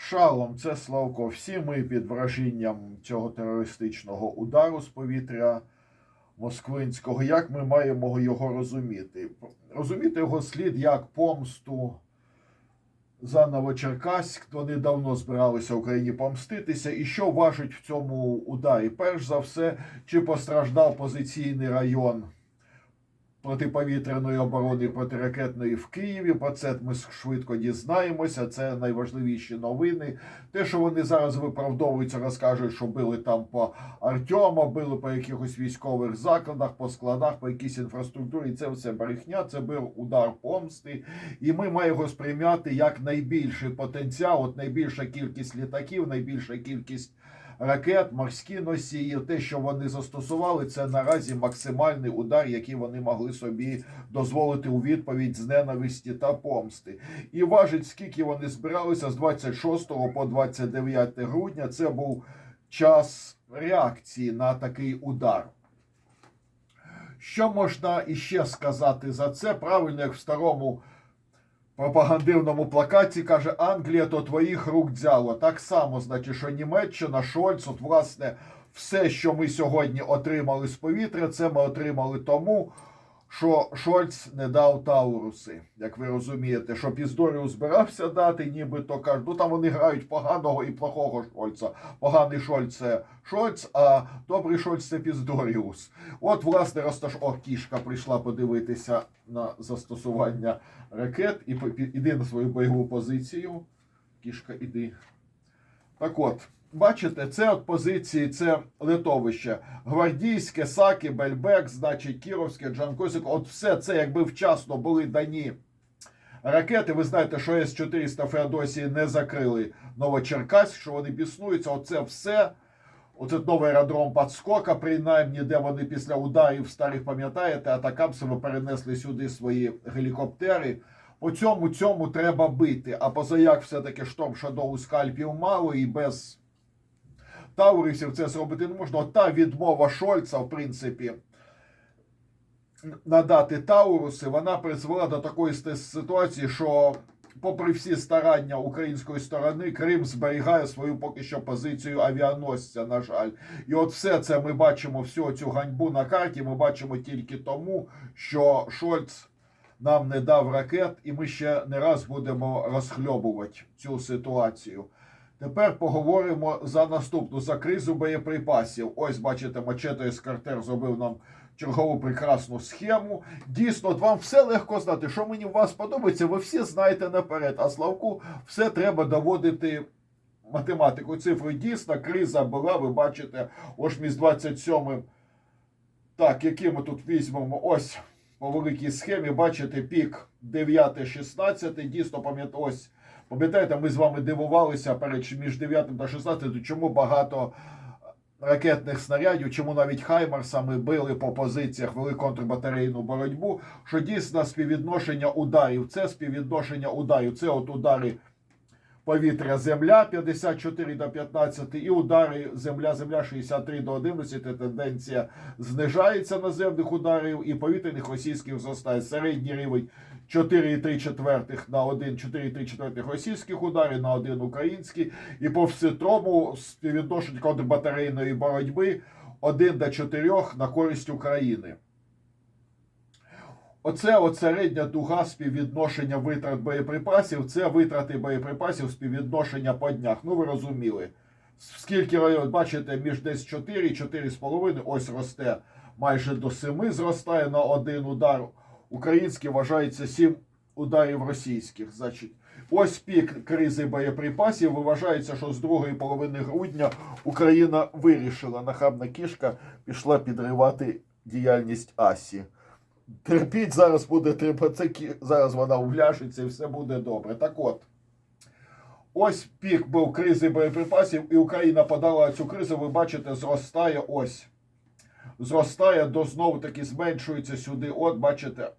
Шалом, це Славко. Всі ми під враженням цього терористичного удару з повітря Москвинського. Як ми маємо його розуміти? Розуміти його слід як помсту за Новочеркаськ. Вони давно збиралися Україні помститися. І що важить в цьому ударі? Перш за все, чи постраждав позиційний район протиповітряної оборони протиракетної в Києві. Про це ми швидко дізнаємося. Це найважливіші новини. Те, що вони зараз виправдовуються, розкажуть, що били там по Артема, били по якихось військових закладах, по складах, по якійсь інфраструктурі. Це все брехня. Це був удар помсти. І ми маємо сприйняти як найбільший потенціал, от найбільша кількість літаків, найбільша кількість. Ракет, морські носії, те, що вони застосували, це наразі максимальний удар, який вони могли собі дозволити у відповідь з ненависті та помсти. І важить, скільки вони збиралися з 26 по 29 грудня. Це був час реакції на такий удар. Що можна іще сказати за це? Правильно, як в старому пропагандивному плакаті каже Англія то твоїх рук взяло. Так само, значить, що Німеччина, Шольц, от власне, все, що ми сьогодні отримали з повітря, це ми отримали тому, що Шольц не дав Тауруси. Як ви розумієте, що Піздоріус збирався дати, нібито кажуть, ну там вони грають поганого і плохого Шольца. Поганий Шольц це Шольц, а добрий Шольц це Піздоріус. От, власне, розташ... О, кішка прийшла подивитися на застосування ракет і іди на свою бойову позицію. Кішка, іди. Так от, бачите, це от позиції, це литовище. Гвардійське, Саки, Бельбек, значить, Кіровське, Джанкосик. От все це, якби вчасно були дані ракети. Ви знаєте, що С-400 Феодосії не закрили Новочеркаськ, що вони біснуються. Оце все. Оце новий аеродром Пацкока, принаймні, де вони після ударів старих, пам'ятаєте, атакамсами перенесли сюди свої гелікоптери. По цьому цьому треба бити. А позаяк все-таки шторм Шадоу скальпів мало і без таурисів це зробити не можна. Та відмова Шольца, в принципі, надати Тауруси, вона призвела до такої ситуації, що, попри всі старання української сторони, Крим зберігає свою поки що позицію авіаносця, на жаль. І от все це ми бачимо, всю цю ганьбу на карті. Ми бачимо тільки тому, що Шольц нам не дав ракет, і ми ще не раз будемо розхльобувати цю ситуацію. Тепер поговоримо за наступну за кризу боєприпасів. Ось бачите, Мачето Ескартер зробив нам чергову прекрасну схему. Дійсно, вам все легко знати, що мені у вас подобається, ви всі знаєте наперед. А Славку все треба доводити математику. Цифру дійсно, криза була, ви бачите, ось між 27. Так, які ми тут візьмемо? Ось по великій схемі, бачите, пік 9-16. Дійсно, пам'ятаю, ось. Пам'ятаєте, ми з вами дивувалися перед між 9 та 16, чому багато ракетних снарядів, чому навіть Хаймарсами били по позиціях вели контрбатарейну боротьбу. Що дійсно співвідношення ударів, це співвідношення ударів, це от удари повітря-земля 54 до 15 і удари земля-земля 63 до 11. Тенденція знижається наземних ударів і повітряних російських зростає. Середній рівень 4,3 четвертих на 1, 4,3 четвертих російських ударів на один український. І по всьому співвідношення контрбатарейної боротьби 1 до 4 на користь України. Оце середня дуга співвідношення витрат боєприпасів. Це витрати боєприпасів співвідношення по днях. Ну ви розуміли. Скільки район, бачите, між десь 4 4,5, ось росте майже до 7 зростає на один удар. Український вважається 7 ударів російських. Значить, ось пік кризи боєприпасів. Вважається, що з другої половини грудня Україна вирішила. Нахабна кішка пішла підривати діяльність Асі. Терпіть, зараз буде треба. Це зараз вона увляжеться і все буде добре. Так от. Ось пік був кризи боєприпасів, і Україна подала цю кризу. Ви бачите, зростає ось. Зростає до знову таки зменшується сюди. От, бачите.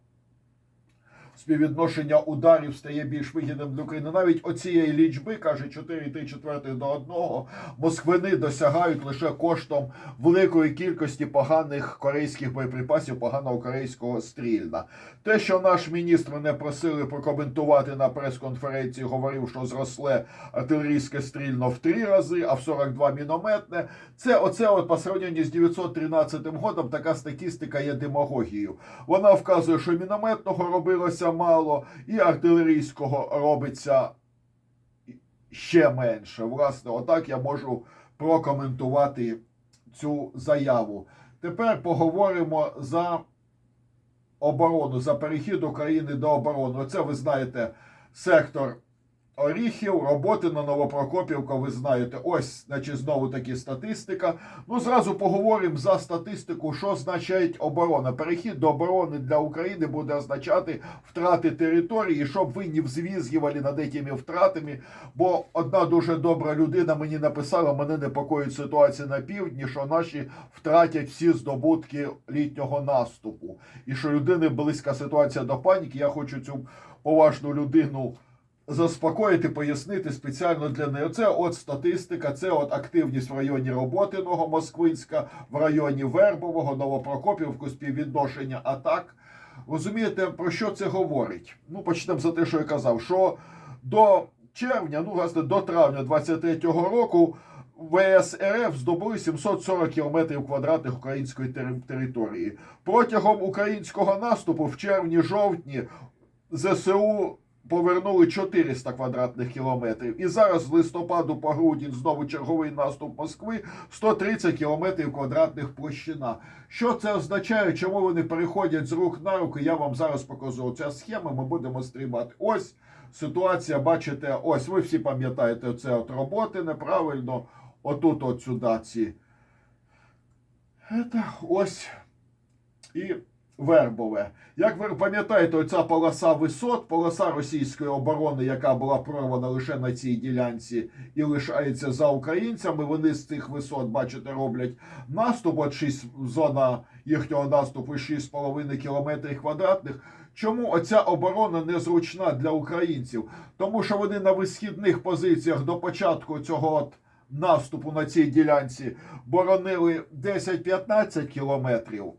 Співвідношення ударів стає більш вигідним для України. Навіть оцієї лічби, каже 4,3 четвертих до 1, москвини досягають лише коштом великої кількості поганих корейських боєприпасів, поганого корейського стрільна. Те, що наш міністр не просили прокоментувати на прес-конференції, говорив, що зросле артилерійське стрільно в три рази, а в 42 мінометне. Це оце от по сравненню з 913 годом така статистика є демагогією. Вона вказує, що мінометного робилося мало, і артилерійського робиться ще менше. Власне, отак я можу прокоментувати цю заяву. Тепер поговоримо за оборону, за перехід України до оборони. Оце ви знаєте сектор Оріхів, роботи на Новопрокопівку, ви знаєте, ось, значить, знову таки статистика. Ну, зразу поговоримо за статистику, що означає оборона. Перехід до оборони для України буде означати втрати території, щоб ви не взвізгували над этими втратами. Бо одна дуже добра людина мені написала, мене непокоїть ситуація на півдні, що наші втратять всі здобутки літнього наступу. І що людини близька ситуація до паніки. Я хочу цю поважну людину заспокоїти, пояснити спеціально для неї. Це от статистика, це от активність в районі роботи Новомосквинська, в районі Вербового, Новопрокопівку, співвідношення атак. Розумієте, про що це говорить? Ну, почнемо за те, що я казав, що до червня, ну, власне, до травня 23-го року. ВС РФ здобули 740 кілометрів квадратних української території. Протягом українського наступу в червні-жовтні ЗСУ повернули 400 квадратних кілометрів. І зараз з листопаду по грудень знову черговий наступ Москви 130 кілометрів квадратних площина. Що це означає? Чому вони переходять з рук на руки? Я вам зараз покажу. Ця схема ми будемо стрімати. Ось ситуація, бачите, ось ви всі пам'ятаєте, це от роботи неправильно. Отут, от сюди ці. Це ось і Вербове. Як ви пам'ятаєте, оця полоса висот, полоса російської оборони, яка була прорвана лише на цій ділянці і лишається за українцями. Вони з цих висот, бачите, роблять наступ. От 6, зона їхнього наступу 6,5 кілометрів квадратних. Чому оця оборона незручна для українців? Тому що вони на висхідних позиціях до початку цього от наступу на цій ділянці боронили 10-15 кілометрів.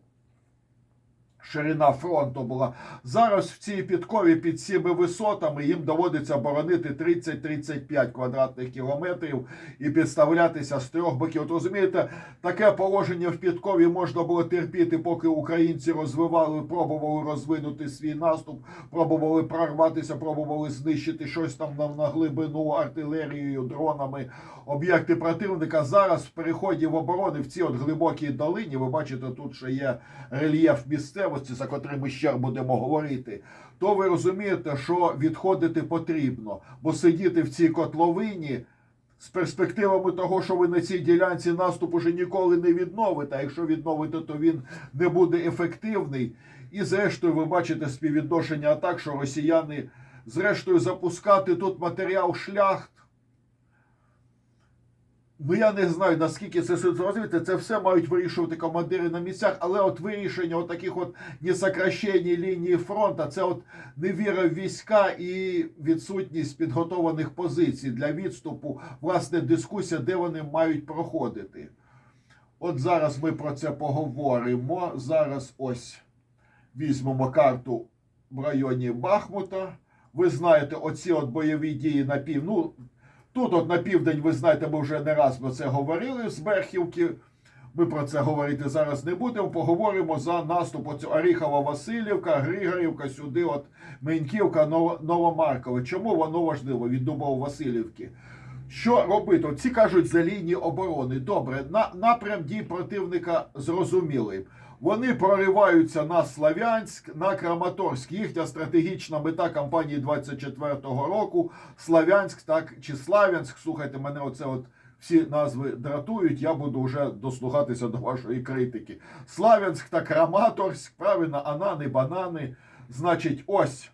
Ширина фронту була. Зараз в цій підкові під цими висотами їм доводиться боронити 30-35 квадратних кілометрів і підставлятися з трьох боків. От розумієте, таке положення в підкові можна було терпіти, поки українці розвивали, пробували розвинути свій наступ, пробували прорватися, пробували знищити щось там на, глибину артилерією, дронами, об'єкти противника. Зараз в переході в оборони в цій от глибокій долині, ви бачите, тут ще є рельєф місцевості, за котрим ще будемо говорити, то ви розумієте, що відходити потрібно, бо сидіти в цій котловині. З перспективами того, що ви на цій ділянці наступ уже ніколи не відновите. А якщо відновите, то він не буде ефективний. І зрештою, ви бачите співвідношення атак, що росіяни зрештою запускати тут матеріал шляхт. Ну, я не знаю, наскільки це розумієте, це все мають вирішувати командири на місцях, але от вирішення от таких от несокращень лінії фронту, це от невіра в війська і відсутність підготованих позицій для відступу, власне, дискусія, де вони мають проходити. От зараз ми про це поговоримо. Зараз ось візьмемо карту в районі Бахмута. Ви знаєте, оці от бойові дії на пів. Ну, Тут, от на південь, ви знаєте, ми вже не раз про це говорили з Берхівки. Ми про це говорити зараз не будемо. Поговоримо за наступ оцю Оріхова Васильівка, Григорівка, сюди, от Меньківка, Ново- Новомаркове. Чому воно важливо від Дубово-Васильівки? Що робити? Ці кажуть за лінії оборони. Добре, на, напрям дій противника зрозумілий. Вони прориваються на Славянськ, на Краматорськ. Їхня стратегічна мета кампанії 24-го року. Славянськ, так чи Славянськ. Слухайте, мене оце от всі назви дратують. Я буду вже дослухатися до вашої критики. Славянськ та Краматорськ, правильно, анани, банани. Значить, ось.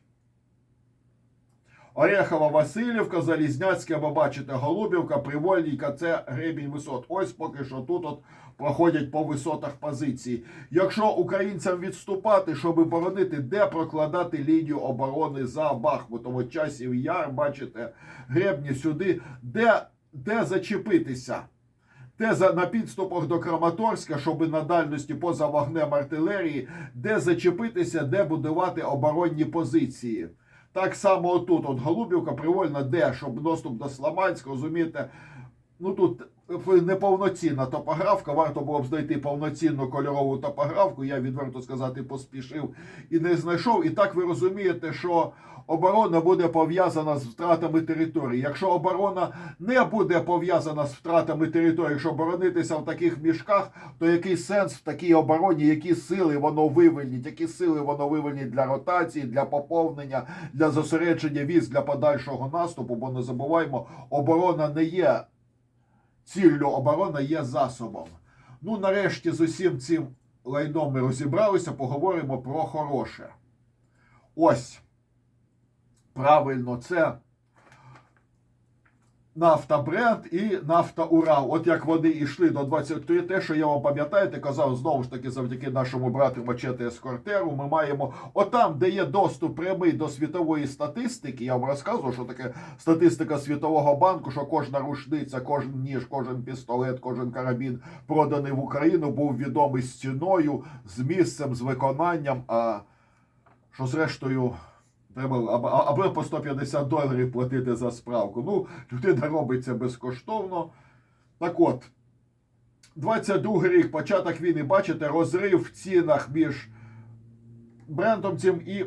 Орехова Васильівка, Залізняцьке, або бачите, Голубівка, Привольнійка, це гребінь висот. Ось поки що тут от проходять по висотах позиції. Якщо українцям відступати, щоб боронити, де прокладати лінію оборони за Бахмутом, от часів яр, бачите, гребні сюди, де, де зачепитися. Де за на підступах до Краматорська, щоб на дальності поза вогнем артилерії, де зачепитися, де будувати оборонні позиції. Так само отут, от Голубівка, Привольна, де, щоб доступ до Сломанська, розумієте, ну тут неповноцінна топографка, варто було б знайти повноцінну кольорову топографку, я відверто сказати поспішив і не знайшов. І так ви розумієте, що оборона буде пов'язана з втратами території. Якщо оборона не буде пов'язана з втратами території, якщо боронитися в таких мішках, то який сенс в такій обороні, які сили воно вивільнить, які сили воно вивільнить для ротації, для поповнення, для зосередження військ, для подальшого наступу? Бо не забуваємо, оборона не є ціллю, оборона є засобом. Ну, нарешті з усім цим лайном ми розібралися, поговоримо про хороше. Ось. Правильно, це нафта бренд і нафта Урал. От як вони йшли до 23, те, що я вам пам'ятаєте, казав знову ж таки, завдяки нашому брату Мачете Ескортеру, ми маємо отам, де є доступ прямий до світової статистики. Я вам розказував, що таке статистика Світового банку, що кожна рушниця, кожен ніж, кожен пістолет, кожен карабін проданий в Україну, був відомий з ціною, з місцем, з виконанням. А що зрештою. Треба або, по 150 доларів платити за справку. Ну, людина робить це безкоштовно. Так от, 22 рік, початок війни, бачите, розрив в цінах між брендом цим і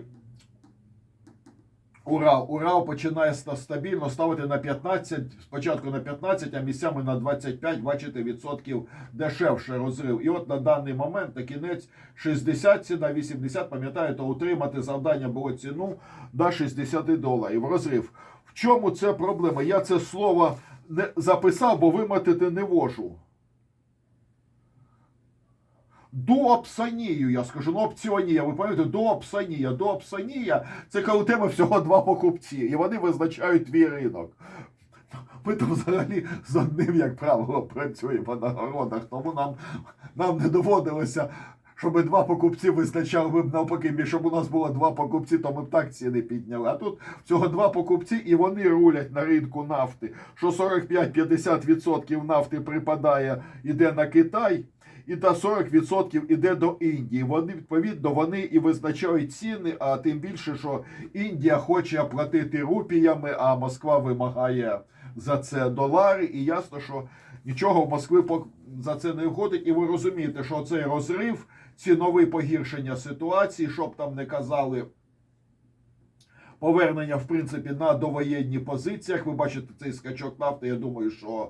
Урал. Урал починає стабільно ставити на 15, спочатку на 15, а місцями на 25, бачите, відсотків дешевше розрив. І от на даний момент, на кінець 60 ціна, 80, пам'ятаєте, утримати завдання було ціну до 60 доларів. Розрив. В чому це проблема? Я це слово не записав, бо виматити не можу. Доопсанію, я скажу, ну опціонія, ви пам'ятаєте, доопсанія. Доопсанія це коли у тебе всього два покупці, і вони визначають твій ринок. Ми там взагалі з одним, як правило, працюємо на городах, тому нам, нам не доводилося, щоб два покупці визначали, ми б навпаки, щоб у нас було два покупці, то ми б так ціни підняли. А тут всього два покупці, і вони рулять на ринку нафти. Що 45-50% нафти припадає, іде на Китай і та 40% іде до Індії. Вони відповідно вони і визначають ціни, а тим більше, що Індія хоче платити рупіями, а Москва вимагає за це долари. І ясно, що нічого в Москви за це не входить. І ви розумієте, що цей розрив, цінове погіршення ситуації, щоб там не казали. Повернення, в принципі, на довоєнні позиціях. Ви бачите цей скачок нафти. Я думаю, що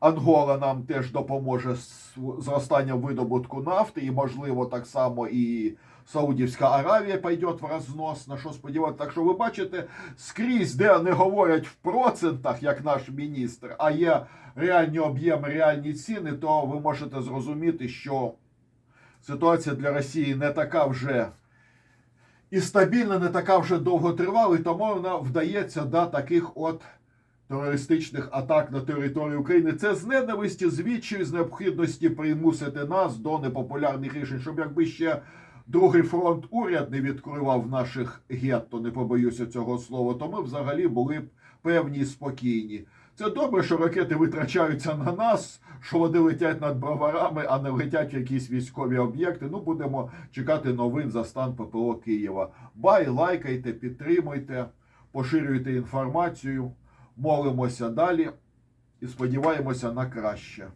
Ангола нам теж допоможе з зростанням видобутку нафти, і, можливо, так само і Саудівська Аравія пойде в рознос, на що сподіватися. Так що ви бачите, скрізь, де не говорять в процентах, як наш міністр, а є реальні об'єми, реальні ціни, то ви можете зрозуміти, що ситуація для Росії не така вже і стабільна, не така вже довготривала, і тому вона вдається до таких от терористичних атак на територію України. Це з ненависті, з відчаю, з необхідності примусити нас до непопулярних рішень, щоб якби ще другий фронт уряд не відкривав наших гетто, не побоюся цього слова, то ми взагалі були б певні і спокійні. Це добре, що ракети витрачаються на нас, що вони летять над броварами, а не летять якісь військові об'єкти. Ну, будемо чекати новин за стан ППО Києва. Бай, лайкайте, підтримуйте, поширюйте інформацію, молимося далі і сподіваємося на краще.